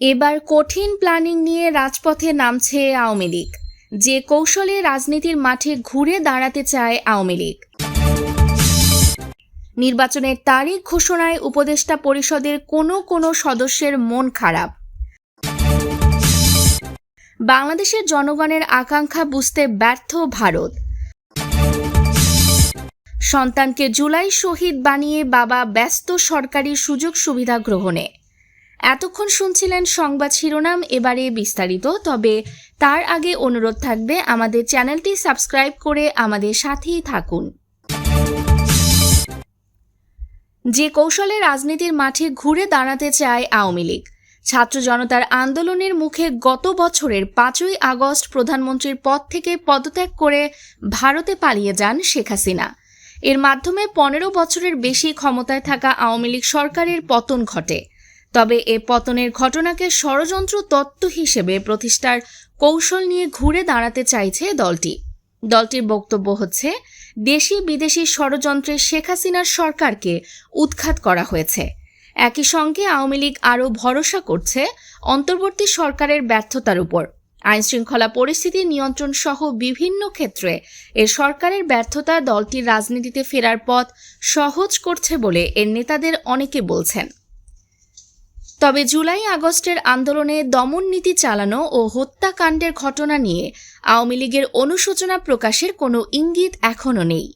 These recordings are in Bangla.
এবার কঠিন প্ল্যানিং নিয়ে রাজপথে নামছে আওয়ামী লীগ। যে কৌশলে রাজনীতির মাঠে ঘুরে দাঁড়াতে চায় আওয়ামী লীগ। নির্বাচনের তারিখ ঘোষণায় উপদেষ্টা পরিষদের কোনো কোনো সদস্যের মন খারাপ। বাংলাদেশের জনগণের আকাঙ্ক্ষা বুঝতে ব্যর্থ ভারত। সন্তানকে জুলাই শহীদ বানিয়ে বাবা ব্যস্ত সরকারি সুযোগ সুবিধা গ্রহণে। এতক্ষণ শুনছিলেন সংবাদ শিরোনাম, এবারে বিস্তারিত। তবে তার আগে অনুরোধ থাকবে, আমাদের চ্যানেলটি সাবস্ক্রাইব করে আমাদের সাথেই থাকুন। যে কৌশলে রাজনীতির মাঠে ঘুরে দাঁড়াতে চায় আওয়ামী লীগ, ছাত্র জনতার আন্দোলনের মুখে গত বছরের পাঁচই আগস্ট প্রধানমন্ত্রীর পদ থেকে পদত্যাগ করে ভারতে পালিয়ে যান শেখ হাসিনা। এর মাধ্যমে পনেরো বছরের বেশি ক্ষমতায় থাকা আওয়ামী লীগ সরকারের পতন ঘটে। তবে এ পতনের ঘটনাকে ষড়যন্ত্র তত্ত্ব হিসেবে প্রতিষ্ঠার কৌশল নিয়ে ঘুরে দাঁড়াতে চাইছে দলটি। দলটির বক্তব্য হচ্ছে, দেশি বিদেশি ষড়যন্ত্রে শেখ হাসিনার সরকারকে উৎখাত করা হয়েছে। একই সঙ্গে আওয়ামী লীগ আরও ভরসা করছে অন্তর্বর্তী সরকারের ব্যর্থতার উপর। আইনশৃঙ্খলা পরিস্থিতি নিয়ন্ত্রণ সহ বিভিন্ন ক্ষেত্রে এ সরকারের ব্যর্থতা দলটির রাজনীতিতে ফেরার পথ সহজ করছে বলে এর নেতাদের অনেকে বলছেন। তবে জুলাই আগস্টের আন্দোলনে দমন নীতি চালানো ও হত্যাকাণ্ডের ঘটনা নিয়ে আওয়ামী লীগের অনুশোচনা প্রকাশের কোনো ইঙ্গিত এখনও নেই।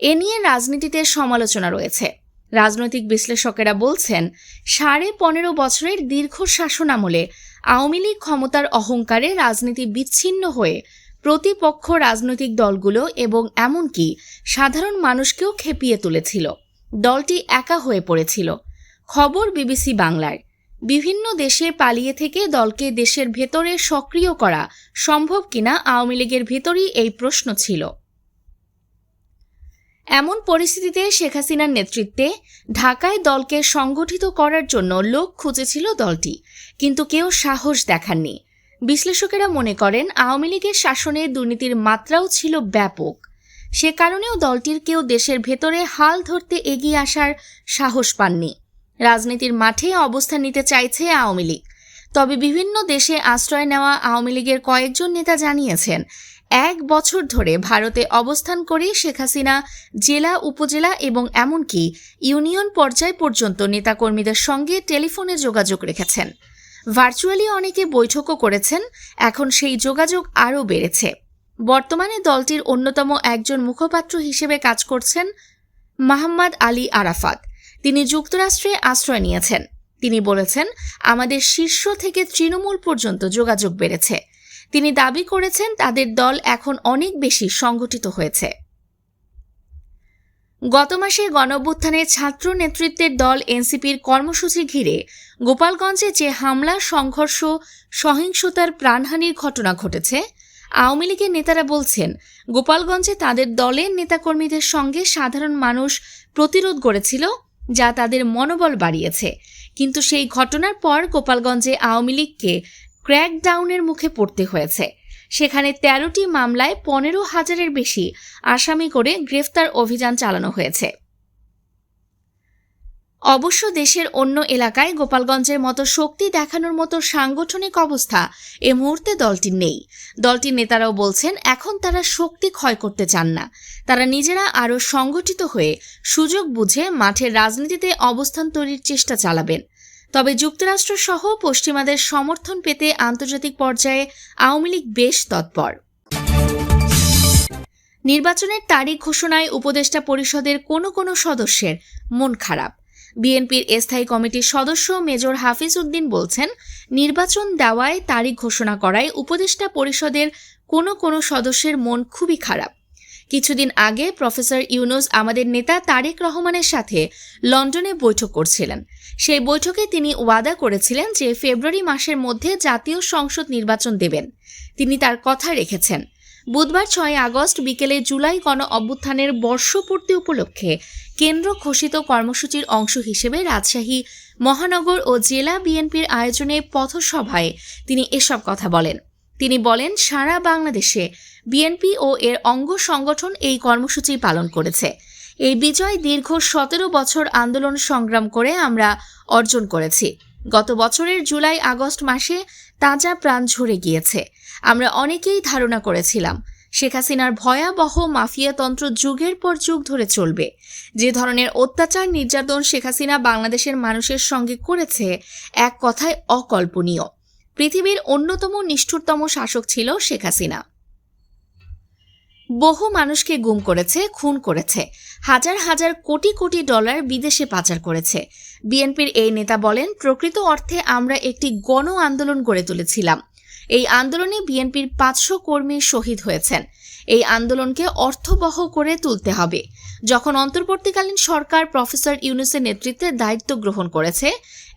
এ নিয়ে রাজনীতিতে সমালোচনা রয়েছে। রাজনৈতিক বিশ্লেষকেরা বলছেন, সাড়ে পনেরো বছরের দীর্ঘ শাসনামলে আওয়ামী লীগ ক্ষমতার অহংকারে রাজনীতি বিচ্ছিন্ন হয়ে প্রতিপক্ষ রাজনৈতিক দলগুলো এবং এমনকি সাধারণ মানুষকেও খেপিয়ে তুলেছিল। দলটি একা হয়ে পড়েছিল। খবর বিবিসি বাংলার বিভিন্ন দেশে পালিয়ে থেকে দলকে দেশের ভেতরে সক্রিয় করা সম্ভব কিনা আওয়ামী লীগের ভেতরই এই প্রশ্ন ছিল। এমন পরিস্থিতিতে শেখ হাসিনার নেতৃত্বে ঢাকায় দলকে সংগঠিত করার জন্য লোক খুঁজেছিল দলটি, কিন্তু কেউ সাহস দেখাননি। বিশ্লেষকেরা মনে করেন, আওয়ামী লীগের শাসনে দুর্নীতির মাত্রাও ছিল ব্যাপক। সে কারণেও দলটির কেউ দেশের ভেতরে হাল ধরতে এগিয়ে আসার সাহস পাননি। রাজনীতির মাঠে অবস্থান নিতে চাইছে আওয়ামী লীগ। তবে বিভিন্ন দেশে আশ্রয় নেওয়া আওয়ামী লীগের কয়েকজন নেতা জানিয়েছেন, এক বছর ধরে ভারতে অবস্থান করে শেখ হাসিনা জেলা, উপজেলা এবং এমনকি ইউনিয়ন পর্যায় পর্যন্ত নেতাকর্মীদের সঙ্গে টেলিফোনে যোগাযোগ রেখেছেন। ভার্চুয়ালি অনেকে বৈঠকও করেছেন, এখন সেই যোগাযোগ আরও বেড়েছে। বর্তমানে দলটির অন্যতম একজন মুখপাত্র হিসেবে কাজ করছেন মাহমদ আলী আরাফাত। তিনি যুক্তরাষ্ট্রে আশ্রয় নিয়েছেন। তিনি বলেছেন, আমাদের শীর্ষ থেকে তৃণমূল পর্যন্ত যোগাযোগ বেড়েছে। তিনি দাবি করেছেন, তাদের দল এখন অনেক বেশি সংগঠিত হয়েছে। গত মাসে গণঅভ্যুত্থানের ছাত্র নেতৃত্বের দল এনসিপির কর্মসূচি ঘিরে গোপালগঞ্জে যে হামলা, সংঘর্ষ, সহিংসতার প্রাণহানির ঘটনা ঘটেছে, আওয়ামী লীগের নেতারা বলছেন, গোপালগঞ্জে তাদের দলের নেতাকর্মীদের সঙ্গে সাধারণ মানুষ প্রতিরোধ গড়েছিল যা তাদের মনোবল বাড়িয়েছে। কিন্তু সেই ঘটনার পর গোপালগঞ্জে আওয়ামী লীগকে ক্র্যাকডাউনের মুখে পড়তে হয়েছে। সেখানে তেরোটি মামলায় পনেরো হাজারের বেশি আসামি করে গ্রেফতার অভিযান চালানো হয়েছে। অবশ্য দেশের অন্য এলাকায় গোপালগঞ্জের মতো শক্তি দেখানোর মতো সাংগঠনিক অবস্থা এ মুহূর্তে দলটির নেই। দলটির নেতারাও বলছেন, এখন তারা শক্তি ক্ষয় করতে চান না। তারা নিজেরা আরও সংগঠিত হয়ে সুযোগ বুঝে মাঠের রাজনীতিতে অবস্থান তৈরির চেষ্টা চালাবেন। তবে যুক্তরাষ্ট্র সহ পশ্চিমাদের সমর্থন পেতে আন্তর্জাতিক পর্যায়ে আওয়ামী লীগ বেশ তৎপর। নির্বাচনের তারিখ ঘোষণায় উপদেষ্টা পরিষদের কোনো কোনো সদস্যের মন খারাপ। বিএনপির স্থায়ী কমিটির সদস্য মেজর হাফিজ উদ্দিন বলছেন, নির্বাচন দেওয়ায় তারিখ ঘোষণা করায় উপদেষ্টা পরিষদের কোনো কোনো সদস্যের মন খুবই খারাপ। কিছুদিন আগে প্রফেসর ইউনুস আমাদের নেতা তারেক রহমানের সাথে লন্ডনে বৈঠক করছিলেন। সেই বৈঠকে তিনি ওয়াদা করেছিলেন যে ফেব্রুয়ারি মাসের মধ্যে জাতীয় সংসদ নির্বাচন দেবেন। তিনি তার কথা রেখেছেন। বুধবার ছয় আগস্ট বিকেলে জুলাই গণ অভ্যুত্থানের বর্ষপূর্তি উপলক্ষে কেন্দ্র ঘোষিত কর্মসূচির অংশ হিসেবে রাজশাহী, মহানগর ও জেলা বিএনপির আয়োজনে পথসভায় তিনি এসব কথা বলেন। তিনি বলেন, সারা বাংলাদেশে বিএনপি ও এর অঙ্গ সংগঠন এই কর্মসূচি পালন করেছে। এই বিজয় দীর্ঘ সতেরো বছর আন্দোলন সংগ্রাম করে আমরা অর্জন করেছি। গত বছরের জুলাই আগস্ট মাসে তাজা প্রাণ ঝরে গিয়েছে। আমরা অনেকেই ধারণা করেছিলাম, শেখ হাসিনার ভয়াবহ মাফিয়াতন্ত্র যুগের পর যুগ ধরে চলবে। যে ধরনের অত্যাচার নির্যাতন শেখ হাসিনা বাংলাদেশের মানুষের সঙ্গে করেছে, এক কথায় অকল্পনীয়। পৃথিবীর অন্যতম নিষ্ঠুরতম শাসক ছিল শেখ হাসিনা। বহু মানুষকে গুম করেছে, খুন করেছে, হাজার হাজার কোটি কোটি ডলার বিদেশে পাচার করেছে। বিএনপির এই নেতা বলেন, প্রকৃত অর্থে আমরা একটি গণ আন্দোলন গড়ে তুলেছিলাম। এই আন্দোলনে বিএনপির পাঁচশো কর্মী শহীদ হয়েছেন। এই আন্দোলনকে অর্থবহ করে তুলতে হবে। যখন অন্তর্বর্তীকালীন সরকার প্রফেসর ইউনুসের নেতৃত্বে দায়িত্ব গ্রহণ করেছে,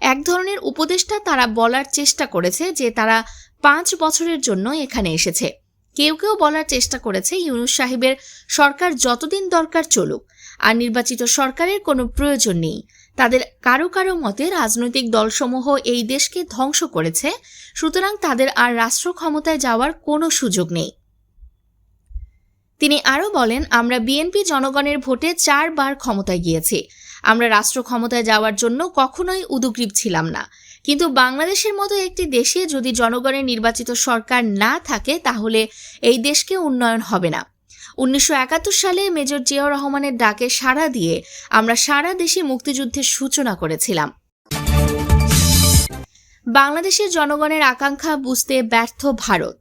এক ধরনের উপদেষ্টা তারা বলার চেষ্টা করেছে যে তারা পাঁচ বছরের জন্য এখানে এসেছে। কেউ কেউ বলার চেষ্টা করেছে ইউনুস সাহেবের সরকার যতদিন দরকার চলুক, আর নির্বাচিত সরকারের কোনো প্রয়োজন নেই। তাদের কারও কারও মতে রাজনৈতিক দলসমূহ এই দেশকে ধ্বংস করেছে, সুতরাং তাদের আর রাষ্ট্র ক্ষমতায় যাওয়ার কোনো সুযোগ নেই। তিনি আরও বলেন, আমরা বিএনপি জনগণের ভোটে চারবার ক্ষমতায় গিয়েছি। আমরা রাষ্ট্র ক্ষমতায় যাওয়ার জন্য কখনোই উদগ্রীব ছিলাম না। কিন্তু বাংলাদেশের মতো একটি দেশে যদি জনগণের নির্বাচিত সরকার না থাকে, তাহলে এই দেশকে উন্নয়ন হবে না। উনিশশো একাত্তর সালে মেজর জিয়াউর রহমানের ডাকে সাড়া দিয়ে আমরা সারা দেশে মুক্তিযুদ্ধের সূচনা করেছিলাম। বাংলাদেশের জনগণের আকাঙ্ক্ষা বুঝতে ব্যর্থ ভারত।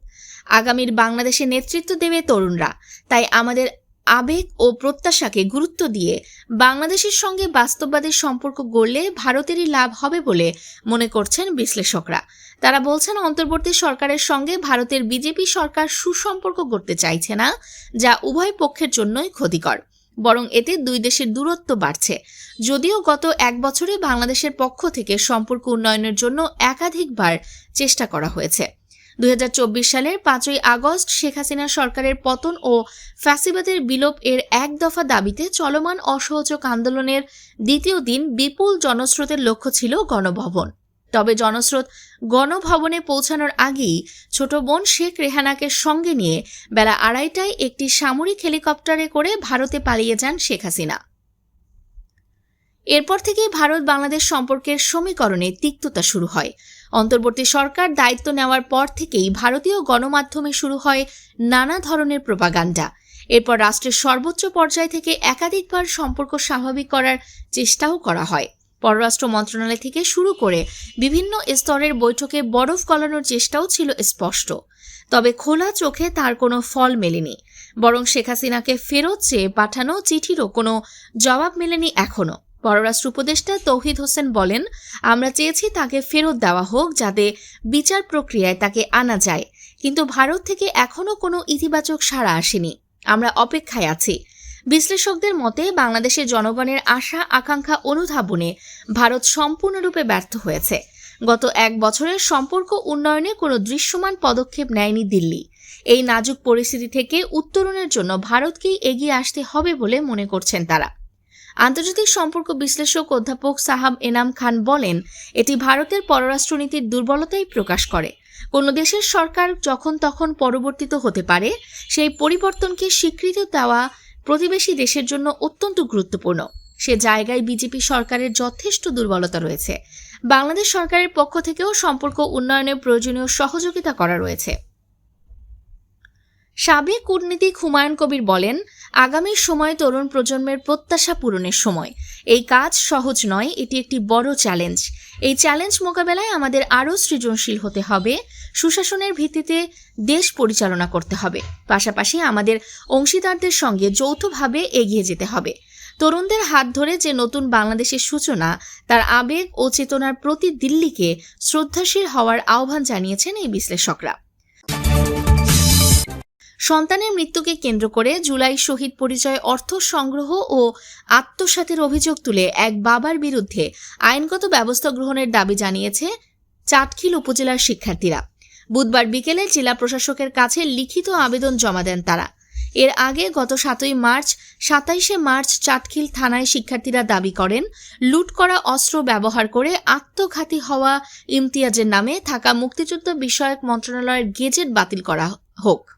আগামীর বাংলাদেশে নেতৃত্ব দেবে তরুণরা। তাই আমাদের আবেগ ও প্রত্যাশাকে গুরুত্ব দিয়ে বাংলাদেশের সঙ্গে বাস্তববাদী সম্পর্ক গড়লে ভারতেরই লাভ হবে বলে মনে করছেন বিশ্লেষকরা। তারা বলছেন, অন্তর্বর্তী সরকারের সঙ্গে ভারতের বিজেপি সরকার সুসম্পর্ক করতে চাইছে না, যা উভয় পক্ষের জন্যই ক্ষতিকর। বরং এতে দুই দেশের দূরত্ব বাড়ছে। যদিও গত এক বছরে বাংলাদেশের পক্ষ থেকে সম্পর্ক উন্নয়নের জন্য একাধিকবার চেষ্টা করা হয়েছে। দুই হাজার চব্বিশ সালের পাঁচই আগস্ট শেখ হাসিনা সরকারের পতন ও ফ্যাসিবাদের বিলোপ এর এক দফা দাবিতে চলমান অসহযোগ আন্দোলনের দ্বিতীয় দিন বিপুল জনস্রোতের লক্ষ্য ছিল গণভবন। তবে জনস্রোত গণভবনে পৌঁছানোর আগেই ছোট বোন শেখ রেহানাকে সঙ্গে নিয়ে বেলা আড়াইটায় একটি সামরিক হেলিকপ্টারে করে ভারতে পালিয়ে যান শেখ হাসিনা। এরপর থেকে ভারত বাংলাদেশ সম্পর্কের সমীকরণে তিক্ততা শুরু হয়। অন্তর্বর্তী সরকার দায়িত্ব নেওয়ার পর থেকেই ভারতীয় গণমাধ্যমে শুরু হয় নানা ধরনের প্রপাগান্ডা। এরপর রাষ্ট্রের সর্বোচ্চ পর্যায় থেকে একাধিকবার সম্পর্ক স্বাভাবিক করার চেষ্টাও করা হয়। পররাষ্ট্র মন্ত্রণালয় থেকে শুরু করে বিভিন্ন স্তরের বৈঠকে বরফ গলানোর চেষ্টাও ছিল স্পষ্ট। তবে খোলা চোখে তার কোনো ফল মেলেনি। বরং শেখ হাসিনাকে ফেরত চেয়ে পাঠানো চিঠিরও কোনো জবাব মেলেনি এখনও। পররাষ্ট্র উপদেষ্টা তৌহিদ হোসেন বলেন, আমরা চেয়েছি তাকে ফেরত দেওয়া হোক যাতে বিচার প্রক্রিয়ায় তাকে আনা যায়। কিন্তু ভারত থেকে এখনও কোনো ইতিবাচক সাড়া আসেনি। আমরা অপেক্ষায় আছি। বিশ্লেষকদের মতে, বাংলাদেশের জনগণের আশা, আকাঙ্ক্ষা অনুধাবনে ভারত সম্পূর্ণরূপে ব্যর্থ হয়েছে। গত এক বছরের সম্পর্ক উন্নয়নে কোনো দৃশ্যমান পদক্ষেপ নেয়নি দিল্লি। এই নাজুক পরিস্থিতি থেকে উত্তরণের জন্য ভারতকেই এগিয়ে আসতে হবে বলে মনে করছেন তারা। আন্তর্জাতিক সম্পর্ক বিশ্লেষক অধ্যাপক সাহাব এনাম খান বলেন, এটি ভারতের পররাষ্ট্রনীতির দুর্বলতাই প্রকাশ করে। কোনো দেশের সরকার যখন তখন পরিবর্তিত হতে পারে, সেই পরিবর্তনকে স্বীকৃতি দেওয়া প্রতিবেশী দেশের জন্য অত্যন্ত গুরুত্বপূর্ণ। সে জায়গায় বিজেপি সরকারের যথেষ্ট দুর্বলতা রয়েছে। বাংলাদেশ সরকারের পক্ষ থেকেও সম্পর্ক উন্নয়নের প্রয়োজনীয় সহযোগিতা করা রয়েছে। সাবেক কূটনীতিক হুমায়ুন কবির বলেন, আগামী সময় তরুণ প্রজন্মের প্রত্যাশা পূরণের সময়। এই কাজ সহজ নয়, এটি একটি বড় চ্যালেঞ্জ। এই চ্যালেঞ্জ মোকাবেলায় আমাদের আরও সৃজনশীল হতে হবে। সুশাসনের ভিত্তিতে দেশ পরিচালনা করতে হবে। পাশাপাশি আমাদের অংশীদারদের সঙ্গে যৌথভাবে এগিয়ে যেতে হবে। তরুণদের হাত ধরে যে নতুন বাংলাদেশের সূচনা, তার আবেগ ও চেতনার প্রতি দিল্লিকে শ্রদ্ধাশীল হওয়ার আহ্বান জানিয়েছেন এই বিশ্লেষকরা। সন্তানের মৃত্যুকে কেন্দ্র করে জুলাই শহীদ পরিচয় অর্থ সংগ্রহ ও আত্মসাতের অভিযোগ তুলে এক বাবার বিরুদ্ধে আইনগত ব্যবস্থা গ্রহণের দাবি জানিয়েছে চাটখিল উপজেলার শিক্ষার্থীরা। বুধবার বিকেলে জেলা প্রশাসকের কাছে লিখিত আবেদন জমা দেন তারা। এর আগে গত সাতই মার্চ, সাতাইশে মার্চ চাটখিল থানায় শিক্ষার্থীরা দাবি করেন, লুট করা অস্ত্র ব্যবহার করে আত্মঘাতী হওয়া ইমতিয়াজের নামে থাকা মুক্তিযুদ্ধ বিষয়ক মন্ত্রণালয়ের গেজেট বাতিল করা হোক।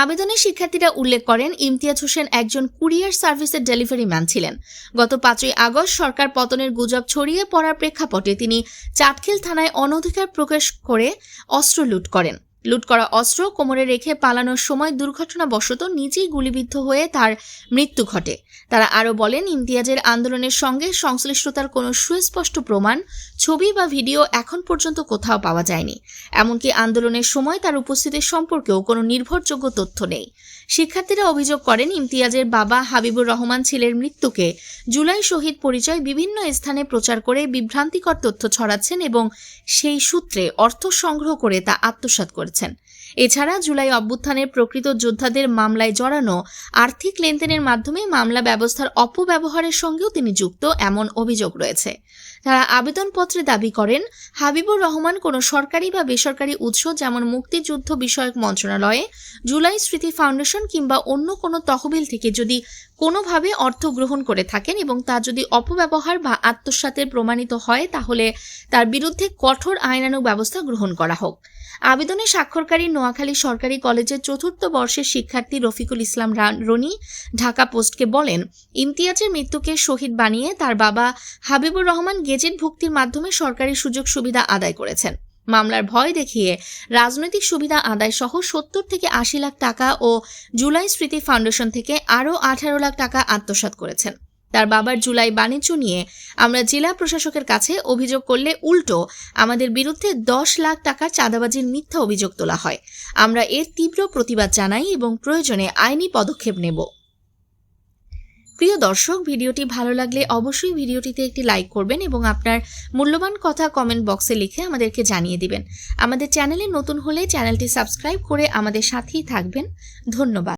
আবেদনে শিক্ষার্থীরা উল্লেখ করেন, ইমতিয়াজ হোসেন একজন কুরিয়ার সার্ভিসের ডেলিভারি ম্যান ছিলেন। গত পাঁচই আগস্ট সরকার পতনের গুজব ছড়িয়ে পড়ার প্রেক্ষাপটে তিনি চাটখিল থানায় অনধিকার প্রকাশ করে অস্ত্র লুট করেন। লুট করা অস্ত্র কোমরে রেখে পালানোর সময় দুর্ঘটনাবশত নিজেই গুলিবিদ্ধ হয়ে তার মৃত্যু ঘটে। তারা আরও বলেন, ইমতিয়াজের আন্দোলনের সঙ্গে সংশ্লিষ্টতার কোনো সুস্পষ্ট প্রমাণ, ছবি বা ভিডিও এখন পর্যন্ত কোথাও পাওয়া যায়নি। এমনকি আন্দোলনের সময় তার উপস্থিতির সম্পর্কেও কোনো নির্ভরযোগ্য তথ্য নেই। শিক্ষার্থীরা অভিযোগ করেন, ইমতিয়াজের বাবা হাবিবুর রহমান ছেলের মৃত্যুকে জুলাই শহীদ পরিচয় বিভিন্ন স্থানে প্রচার করে বিভ্রান্তিকর তথ্য ছড়াচ্ছেন এবং সেই সূত্রে অর্থ সংগ্রহ করে তা আত্মসাৎ করেছেন। এছাড়া জুলাই অভ্যুত্থানের প্রকৃত যোদ্ধাদের মামলায় জড়ানো আর্থিক লেনদেনের মাধ্যমে মামলা ব্যবস্থার অপব্যবহারের সঙ্গেও তিনি যুক্ত, এমন অভিযোগ রয়েছে। তারা আবেদনপত্রে দাবি করেন, হাবিবুর রহমান কোনো সরকারি বা বেসরকারি উৎস যেমন মুক্তিযুদ্ধ বিষয়ক মন্ত্রণালয়ে, জুলাই স্মৃতি ফাউন্ডেশন কিংবা অন্য কোনো তহবিল থেকে যদি কোনোভাবে অর্থ গ্রহণ করে থাকেন এবং তা যদি অপব্যবহার বা আত্মসাতের প্রমাণিত হয়, তাহলে তার বিরুদ্ধে কঠোর আইনানুগ ব্যবস্থা গ্রহণ করা হোক। আবেদনে স্বাক্ষরকারী নোয়াখালী সরকারি কলেজের চতুর্থ বর্ষের শিক্ষার্থী রফিকুল ইসলাম রনি ঢাকা পোস্টকে বলেন, ইমতিয়াজের মৃত্যুকে শহীদ বানিয়ে তার বাবা হাবিবুর রহমান গেজেট ভুক্তির মাধ্যমে সরকারি সুযোগ সুবিধা আদায় করেছেন। মামলার ভয় দেখিয়ে রাজনৈতিক সুবিধা আদায় সহ সত্তর থেকে আশি লাখ টাকা ও জুলাই স্মৃতি ফাউন্ডেশন থেকে আরও আঠারো লাখ টাকা আত্মসাৎ করেছেন। তার বাবার জুলাই বাণিজ্য নিয়ে আমরা জেলা প্রশাসকের কাছে অভিযোগ করলে উল্টো আমাদের বিরুদ্ধে দশ লাখ টাকার চাঁদাবাজির মিথ্যা অভিযোগ তোলা হয়। আমরা এর তীব্র প্রতিবাদ জানাই এবং প্রয়োজনে আইনি পদক্ষেপ নেব। প্রিয় দর্শক, ভিডিওটি ভালো লাগলে অবশ্যই ভিডিওটিতে একটি লাইক করবেন এবং আপনার মূল্যবান কথা কমেন্ট বক্সে লিখে আমাদেরকে জানিয়ে দিবেন। আমাদের চ্যানেলে নতুন হলে চ্যানেলটি সাবস্ক্রাইব করে আমাদের সাথেই থাকবেন। ধন্যবাদ।